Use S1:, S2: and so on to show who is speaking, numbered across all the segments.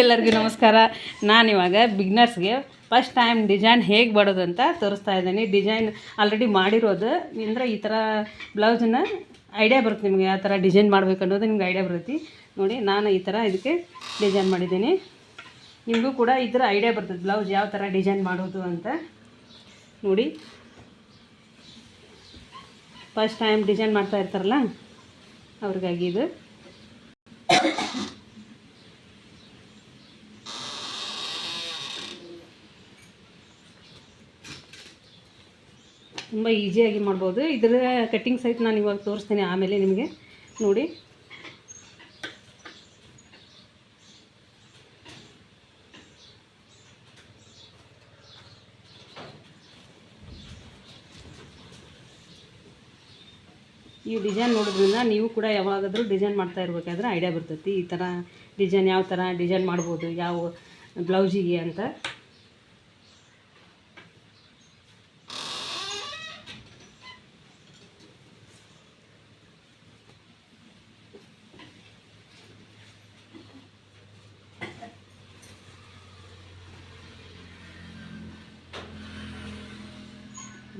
S1: ಎಲ್ಲರಿಗೂ ನಮಸ್ಕಾರ. ನಾನಿವಾಗ ಬಿಗ್ನರ್ಸ್ಗೆ ಫಸ್ಟ್ ಟೈಮ್ ಡಿಸೈನ್ ಹೇಗೆ ಮಾಡೋದು ಅಂತ ತೋರಿಸ್ತಾ ಇದ್ದೀನಿ. ಡಿಸೈನ್ ಆಲ್ರೆಡಿ ಮಾಡಿರೋದು. ಅಂದರೆ ಈ ಥರ ಬ್ಲೌಸನ್ನ ಐಡಿಯಾ ಬರುತ್ತೆ ನಿಮಗೆ ಯಾವ ಥರ ಡಿಸೈನ್ ಮಾಡಬೇಕು ಅನ್ನೋದು ನಿಮ್ಗೆ ಐಡಿಯಾ ಬರುತ್ತೆ. ನೋಡಿ, ನಾನು ಈ ಥರ ಇದಕ್ಕೆ ಡಿಸೈನ್ ಮಾಡಿದ್ದೀನಿ. ನಿಮಗೂ ಕೂಡ ಈ ಥರ ಐಡಿಯಾ ಬರ್ತದೆ ಬ್ಲೌಸ್ ಯಾವ ಥರ ಡಿಸೈನ್ ಮಾಡೋದು ಅಂತ. ನೋಡಿ. ಫಸ್ಟ್ ಟೈಮ್ ಡಿಸೈನ್ ಮಾಡ್ತಾ ಇರ್ತಾರಲ್ಲ, ಅವ್ರಿಗಾಗಿ ಇದು. ತುಂಬ ಈಸಿಯಾಗಿ ಮಾಡ್ಬೋದು. ಇದರ ಕಟ್ಟಿಂಗ್ ಸಹಿತ ನಾನು ಇವಾಗ ತೋರಿಸ್ತೀನಿ ಆಮೇಲೆ ನಿಮಗೆ. ನೋಡಿ. ಈ ಡಿಸೈನ್ ನೋಡೋದ್ರಿಂದ ನೀವು ಕೂಡ ಯಾವಾಗಾದರೂ ಡಿಸೈನ್ ಮಾಡ್ತಾ ಇರ್ಬೇಕಾದ್ರೆ ಐಡಿಯಾ ಬರ್ತೈತಿ. ಈ ಥರ ಡಿಸೈನ್ ಯಾವ ಥರ ಡಿಸೈನ್ ಮಾಡ್ಬೋದು, ಯಾವ ಬ್ಲೌಸಿಗೆ ಅಂತ.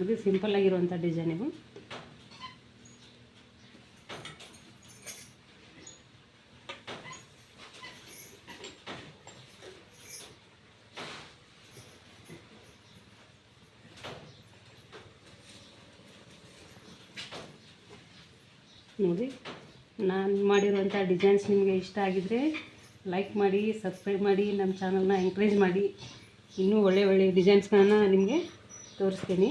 S1: ಇದು ಸಿಂಪಲ್ ಆಗಿರುವಂಥ ಡಿಸೈನ್ ಇದು. ನೋಡಿ, ನಾನು ಮಾಡಿರುವಂಥ ಡಿಸೈನ್ಸ್ ನಿಮಗೆ ಇಷ್ಟ ಆಗಿದರೆ ಲೈಕ್ ಮಾಡಿ ಸಬ್ಸ್ಕ್ರೈಬ್ ಮಾಡಿ ನಮ್ಮ ಚಾನಲ್ನ ಎಂಕರೇಜ್ ಮಾಡಿ. ಇನ್ನೂ ಒಳ್ಳೆ ಒಳ್ಳೆ ಡಿಸೈನ್ಸ್ಗಳನ್ನ ನಿಮಗೆ ತೋರಿಸ್ತೀನಿ.